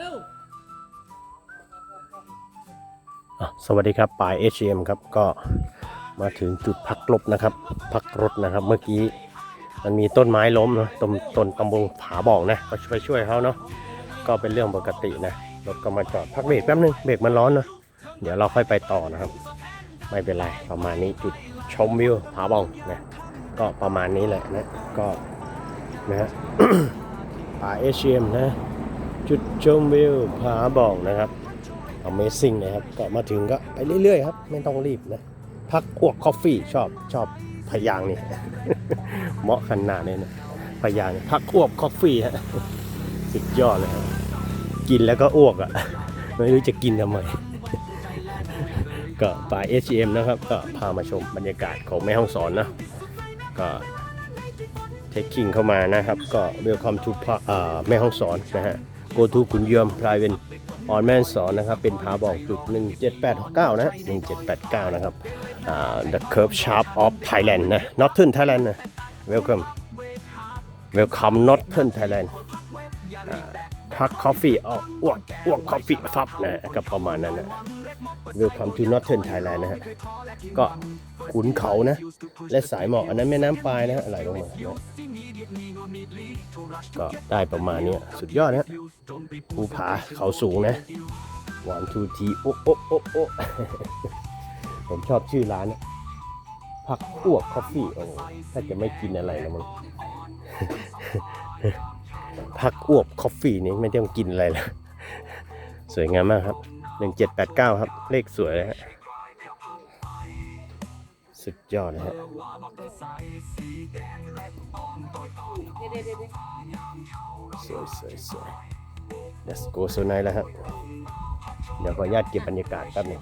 เร็วสวัสดีครับปายเอชเอ็มครับก็มาถึงจุดพักรถนะครับ พักรถนะครับเมื่อกี้มันมีต้นไม้ล้มเนาะต้นต้นตำบลผาบอกนะก็ช่วยช่วยเขาเนาะก็เป็นเรื่องปกตินะรถก็มาจอดพักเบรกแป๊บนึงเบรกมันร้อนเนาะเดี๋ยวเราค่อยไปต่อนะครับ ไม่เป็นไรประมาณนี้จุดชมวิวผาบองนะก็ประมาณนี้แหละนะก็นะฮะป่าเอชเอ็มนะ จุดชมวิวผาบองนะครับ Amazing นะครับ ก็มาถึงก็ไปเรื่อยๆครับ ไม่ต้องรีบนะ พักอ้วกคอฟฟี่ชอบชอบพยางนี่ เหมาะขนาดนี้นะพยางค์นี่พักอ้วกคอฟฟี่ฮะสุดยอดเลยครับกินแล้วก็อ้วกอะ ไม่รู้จะกินทำไม ก็ป่า HM นะครับ ก็พามาชมบรรยากาศของแม่ห้องสอนนะ ก็เทคคิงเข้ามานะครับ ก็เวลคัมทูแม่ห้องสอนนะฮะ go to ขุนยือม private ออนแม่นสอนนะครับ เป็นผาบอกจุด 17869 นะ 1789 นะครับอ่า the curve sharp of Thailand นะ Northern Thailand นะ welcome welcome Northern Thailand พัก coffee อ้อ้วกอ้วก coffee ฟับนะก็ประมาณนั้นนะ welcome to Northern Thailand นะฮะก็ ขุนเขานะ และสายหมอกอันนั้นแม่น้ำปลายนะไหลลงมานะก็ได้ประมาณนี้สุดยอดนะภูผาเขาสูงนะ one two three โอโอโอโอผมชอบชื่อร้านนะพักอ้วกคอฟฟี่โอ้ถ้าจะไม่กินอะไรแล้วมั้งพักอ้วกคอฟฟี่นี่ไม่ต้องกินอะไรแล้วสวยงามมากครับ 1789 ครับ เลขสวยเลยฮะ สุดยอดนะฮะสวยสวยสวย Let's go โซนายแล้วครับเดี๋ยวขออนุญาตเก็บบรรยากาศแป๊บหนึง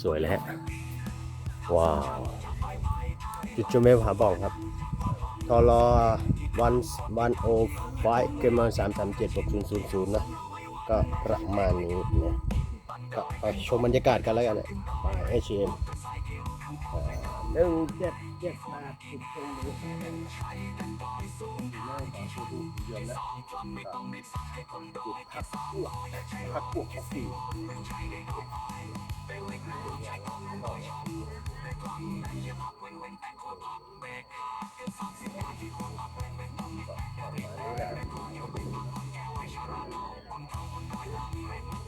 สวยเลยฮะ ว้าว จุดชมวิวผาบ่องครับทร วันวันโอไฟเกมสามสามเจ็ดหกศูนย์ศูนย์ศูนย์นะ ก็ประมาณนี้นะก็ก็ชมบรรยากาศกันแล้วกันนะเอชเอ็มหนึ่งเจ็ดเจ็ดแปดสิบตรงนี้ I'm going to come on,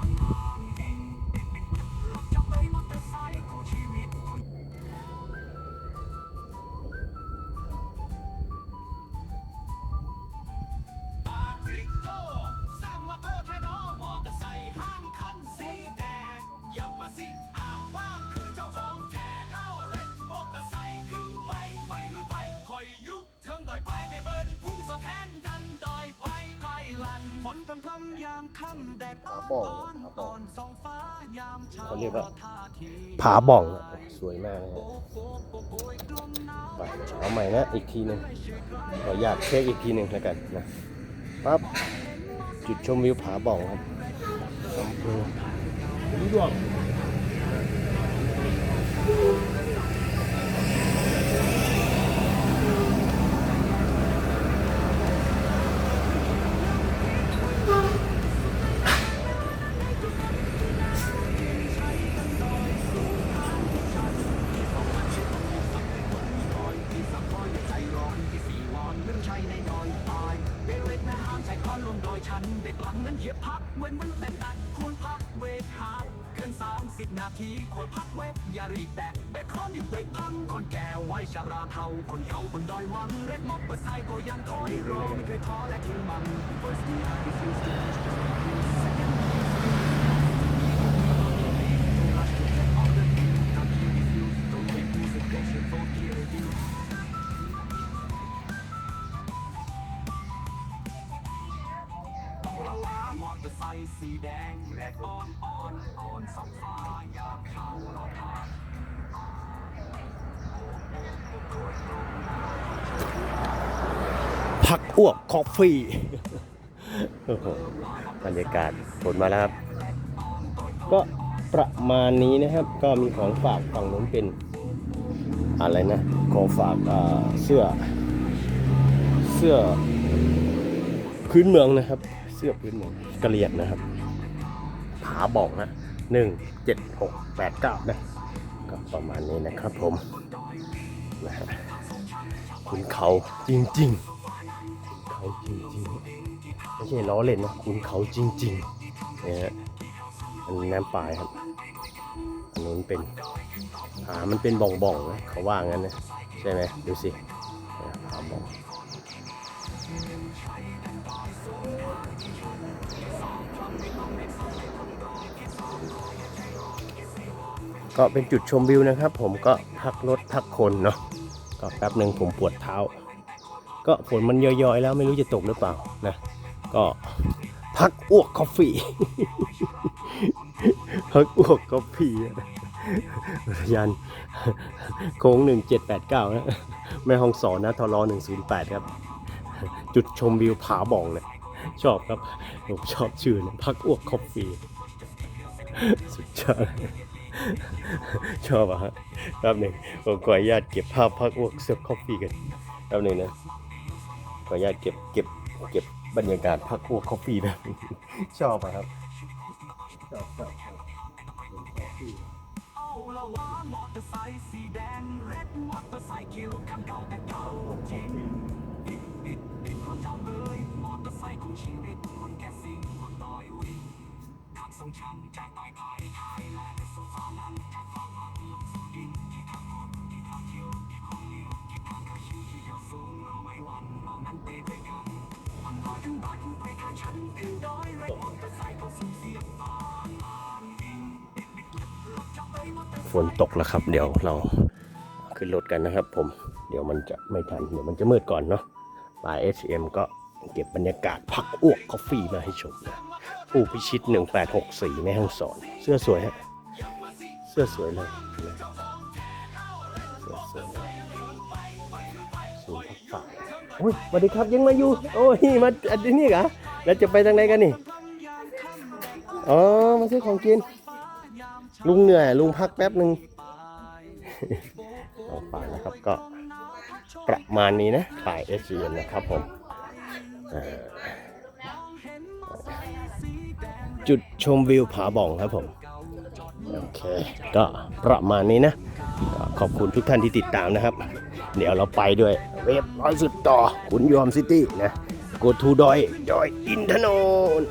บ่องผาบ่องเขาเรียกว่าผาบ่องสวยมากนะไปเอาใหม่นะอีกทีหนึ่งขออนุญาตเช็คอีกทีหนึ่งแล้วกันนะปั๊บจุดชมวิวผาบ่องครับอำเภอ เบรกแม่าห้ามใส่ข้อลมโดยฉัน เด็กหลังนั้นเหยียบพัก เว้นมันเป็นอัดควรพักเวทหาเกินสามสิบนาทีควรพักเวทอย่ารีบแตะเบ็ดคลอนิ้วเบรกพังคนแก่ไว้ชาราเทาคนเก่าบนดอยวังเร็กม็อบเปิดไซก็ยังถอยรอไม่เคยท้อและทิ้งมัน First day I refuse t อเตอร์ไซค์สีแดงแรกอ่อนอ่อนอ่อนสองฟ้าอยากเข้ารอทางพักอ้วกคอฟฟี่โอ้โหบรรยากาศฝนมาแล้วครับ ก็ประมาณนี้นะครับ ก็มีของฝากฝั่งนู้นเป็นอะไรนะของฝากเสื้อ เสื้อพื้นเมืองนะครับ สื้อพื้นเมืองกะเหรี่ยงนะครับผาบอกนะหนึ่งเจ็ดหกแปดเก้านะก็ประมาณนี้นะครับผมนะฮะคุณเขาจริงๆเขาจริงๆไม่ใช่ล้อเล่นนะคุณเขาจริงๆนี่ฮะอันนี้น้ำปลายครับอันนู้นเป็นหามันเป็นบ่องๆนะเขาว่างั้นนะใช่ไหมดูสิเนี่ยหาบ่อง ก็เป็นจุดชมวิวนะครับ ผมก็พักรถพักคนเนาะก็แป๊บหนึ่งผมปวดเท้า ก็ฝนมันย่อยๆแล้วไม่รู้จะตกหรือเปล่านะก็พักอ้วกกาแฟพักอ้วกกาแฟอุทยานโค้งหนึ่งเจ็ดแปดเก้านะ แม่ห้องสอนนะทรหนึ่งศูนย์แปดครับ จุดชมวิวผาบ่องเนี่ยชอบครับ ผมชอบชื่อนะพักอ้วกกาแฟสุดยอด ชอบอะฮะแป๊บหนึ่งผมขออนุญาตเก็บภาพพักอ้วกเสื้อกาแฟกันแป๊บหนึ่งนะขออนุญาตเก็บเก็บเก็บบรรยากาศพักพวกกาแฟนะชอบอะครับชอบอบชอบเอาละว่ามอเตอร์ไซค์สีแดงเร็ดมอเตอร์ไซค์คิวคันเก่าแต่เก่าจริงอิดอิดอิดคนจำเลยมอเตอร์ไซค์ของชีวิตคนแก่สิ่งคนต่อยวิ่งทางทรงชันจาก ฝนตกแล้วครับ เดี๋ยวเราขึ้นรถกันนะครับ ผม เดี๋ยวมันจะไม่ทัน เดี๋ยวมันจะมืดก่อนเนาะปลาย HM ก็เก็บบรรยากาศพักอ้วกกาแฟมาให้ชมนะผู้พิชิต 1864แม่ห้องสอน เสื้อสวยฮะ เสื้อสวยเลยเสื้อสวยเลยสูงพักฝากโอ้ยสวัสดีครับยังมาอยู่ โอ้ย มาอันนี้เหรอแล้วจะไปทางไหนกันนี่ อ๋อ มาซื้อของกิน ลุงเหนื่อย ลุงพักแป๊บหนึ่งเอาฝากนะครับก็ประมาณนี้นะฝ่าย s อ n นะครับผมจุดชมวิวผาบ่องครับผมโอเค ก็ประมาณนี้นะ ขอบคุณทุกท่านที่ติดตามนะครับ เดี๋ยวเราไปด้วยเว็บร้อยสุดต่อขุนยอมซิตี้นะ go to ดอย ดอยอินทนนท์